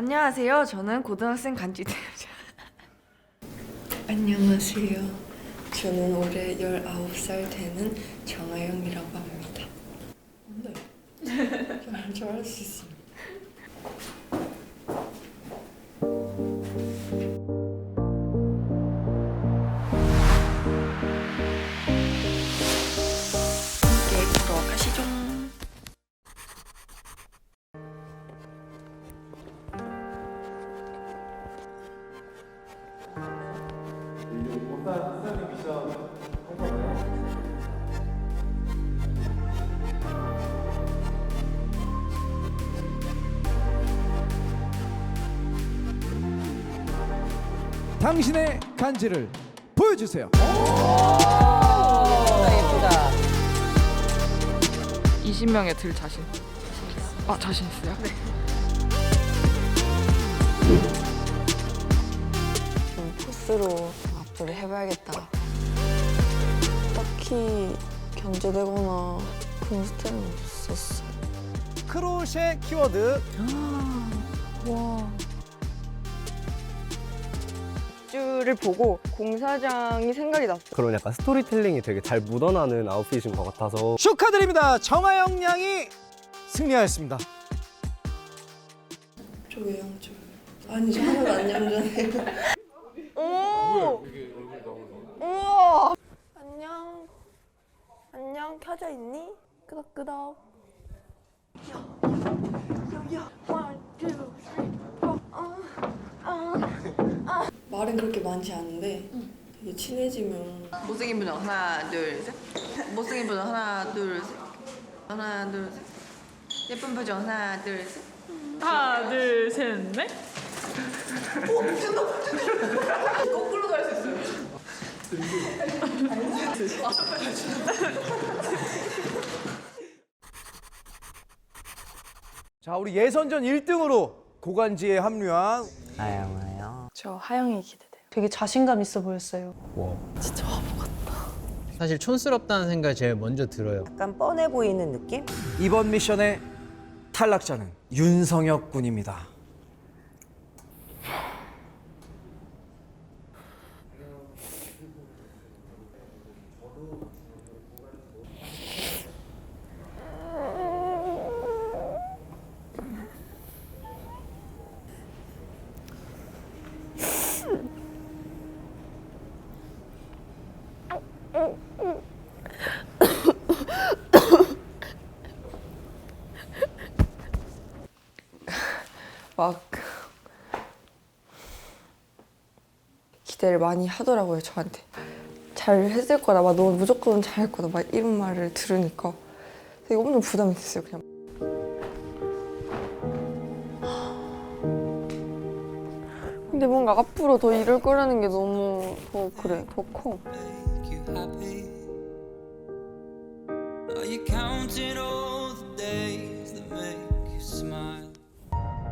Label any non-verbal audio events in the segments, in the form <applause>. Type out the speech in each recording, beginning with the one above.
안녕하세요. 저는 고등학생 간지대입니다. <laughs> 안녕하세요. 저는 올해 19살 되는 정아영이라고 합니다. 네. <laughs> 잘- 잘할 수 있습니다. 당신의 간지를 보여주세요. 예쁘다. 20명에 들 자신. 아 자신 있어요? 네. 좀 포스로 앞으로 해봐야겠다. 딱히 견제되거나 그런 스타일은 없었어. 크로셰 키워드 를 보고 공사장이 생각이 났어요. 그런 약간 스토리텔링이 되게 잘 묻어나는 아웃핏인 것 같아서 축하드립니다. 정하영 양이 승리하였습니다. 저기 양쪽. 아니 저 하나도 안 얌전해요. 오! 우와! 안녕. 안녕. 켜져 있니? 끄덕끄덕. 야, 야, 야, three, four. 아. 말은 그렇게 많지 않은데 되게 친해지면 못생긴 분은 하나 둘 셋. 못생긴 분은 하나 둘 셋. 하나 둘 셋. 예쁜 표정 하나 둘 셋. 하나, 둘, 셋, 넷. 자, 우리 예선전 1등으로 고간지에 합류한 저 하영이 기대돼요. 되게 자신감 있어 보였어요. 사실 촌스럽다는 생각이 제일 먼저 들어요. 약간 뻔해 보이는 느낌? 이번 미션의 탈락자는 윤성혁 군입니다. 막 기대를 많이 하더라고요 저한테. 잘 했을 거다. 막 너 무조건 잘할 거다. 막 이런 말을 들으니까 되게 엄청 부담이 됐어요 그냥. 근데 뭔가 앞으로 더 이럴 거라는 게 너무 더 그래 더커? Are you counting all the days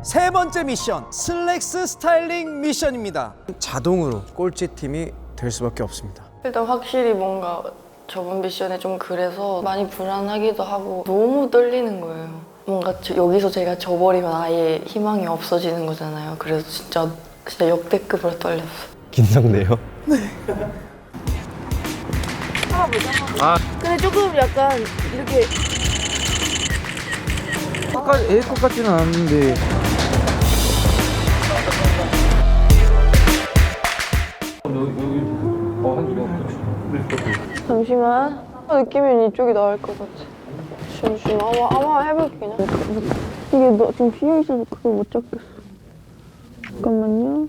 세 번째 미션 슬랙스 스타일링 미션입니다. 자동으로 꼴찌 팀이 될 수밖에 없습니다. 일단 확실히 뭔가 저번 미션에 좀 그래서 많이 불안하기도 하고 너무 떨리는 거예요. 뭔가 저- 여기서 제가 져버리면 아예 희망이 없어지는 거잖아요. 그래서 진짜 진짜 역대급으로 떨렸어. 긴장돼요. 근데 조금 약간 이렇게 애것 같지는 않은데 잠시만. 느낌은 이쪽이 나을 것 같아. 잠시만. 아마, 아마 해볼게 그냥. 이게 너 지금 비어 있어서 그걸 못 잡겠어. 잠깐만요.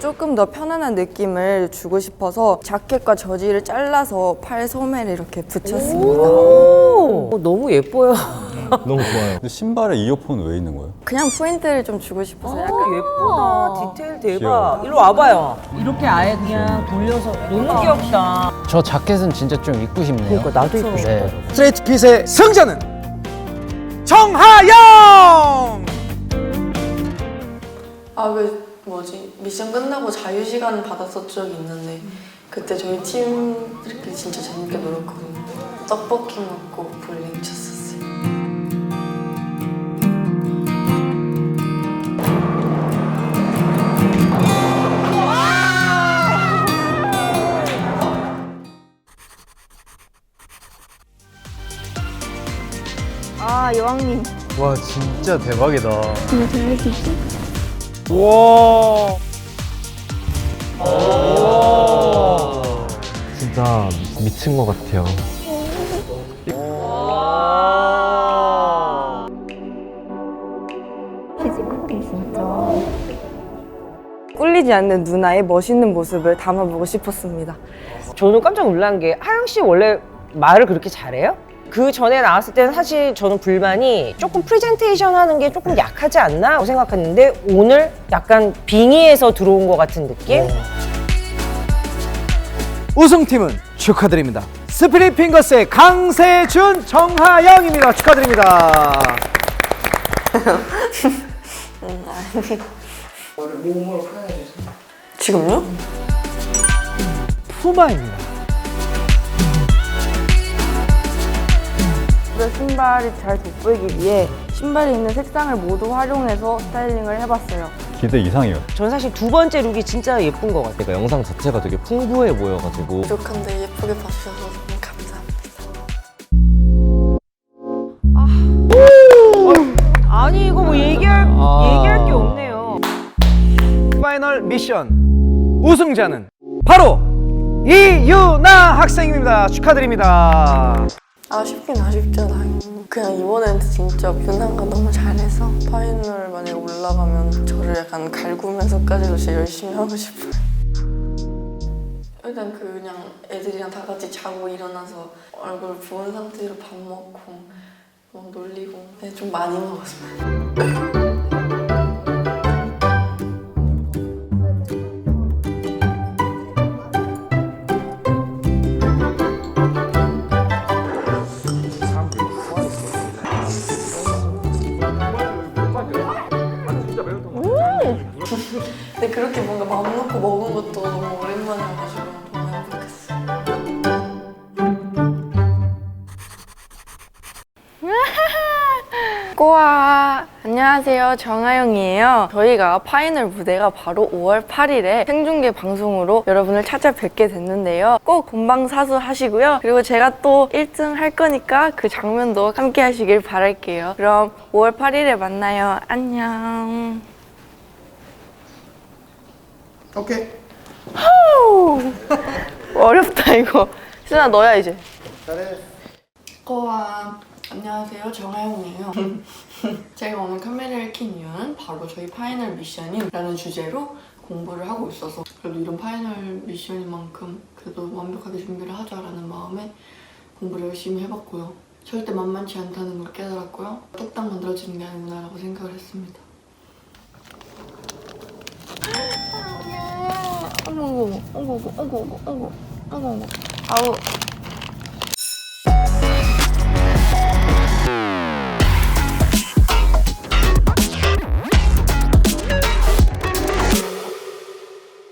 조금 더 편안한 느낌을 주고 싶어서 자켓과 저지를 잘라서 팔 소매를 이렇게 붙였습니다. 오, 너무 예뻐요. 너무 좋아요. 근데 신발에 이어폰 왜 있는 거예요? 그냥 포인트를 좀 주고 싶어서 약간 예쁘다. 디테일 대박. 귀여워. 일로 와봐요. 이렇게 아예 그냥 돌려서 너무 귀엽다. 저 자켓은 진짜 좀 입고 싶네요. 그러니까 나도 입고 싶다. 네. 스트레이트 핏의 승자는 정하영! 아그 뭐지 미션 끝나고 자유 시간 받았었 적이 있는데 그때 저희 팀들끼리 진짜 재밌게 놀았거든요. 떡볶이 먹고 볼링 쳤었어요. 와 진짜 대박이다. 이거 잘할 수 있어? 와. 진짜 미친 것 같아요. 피지컬이 진짜 꿀리지 않는 누나의 멋있는 모습을 담아보고 싶었습니다. 저는 깜짝 놀란 게 하영 씨 원래 말을 그렇게 잘해요? 그 전에 나왔을 때는 사실 저는 불만이 조금 프레젠테이션 하는 게 조금 약하지 않나 생각했는데 오늘 약간 빙의에서 들어온 것 같은 느낌? 우승팀은 축하드립니다. 스피릿 핑거스의 강세준, 정하영입니다. 축하드립니다. <laughs> <laughs> 지금요? 푸마입니다. 신발이 잘 돋보이기 위해 신발에 있는 색상을 모두 활용해서 스타일링을 해봤어요. 기대 이상이에요. 전 사실 두 번째 룩이 진짜 예쁜 것 같아요. 그러니까 영상 자체가 되게 풍부해 보여가지고 부족한데 예쁘게 봐주셔서 너무 감사합니다. 아 니 이거 뭐 얘기할 얘기할 게 없네요. 파이널 미션 우승자는 바로 이유나 학생입니다. 축하드립니다. 아쉽긴 아쉽잖아요. 그냥 이번엔 진짜 유나가 너무 잘해서 파이널 만약에 올라가면 저를 약간 갈구면서까지도 진짜 열심히 하고 싶어요. 일단 그냥 애들이랑 다 같이 자고 일어나서 얼굴 부은 상태로 밥 먹고 막 놀리고 네, 좀 많이 먹었어요. 그렇게 뭔가 마음 놓고 먹은 것도 너무 오랜만이어가지고 너무 행복했어요. 꼬아. 안녕하세요. 정하영이에요. 저희가 파이널 무대가 바로 5월 8일에 생중계 방송으로 여러분을 찾아뵙게 됐는데요. 꼭 본방사수 하시고요. 그리고 제가 또 1등 할 거니까 그 장면도 함께 하시길 바랄게요. 그럼 5월 8일에 만나요. 안녕 오케이. 어렵다 이거. 수나 너야 이제. 잘해 꼬아 안녕하세요. 정하영이에요. <laughs> 제가 오늘 카메라를 킨 이유는 바로 저희 파이널 미션이라는 주제로 공부를 하고 있어서 그래도 이런 파이널 미션인 만큼 그래도 완벽하게 준비를 하자라는 마음에 공부를 열심히 해봤고요. 절대 만만치 않다는 걸 깨달았고요. 뚝딱 만들어지는 게 아니구나라고 생각을 했습니다 어구 어구 어구 어구 어구 어구 아우.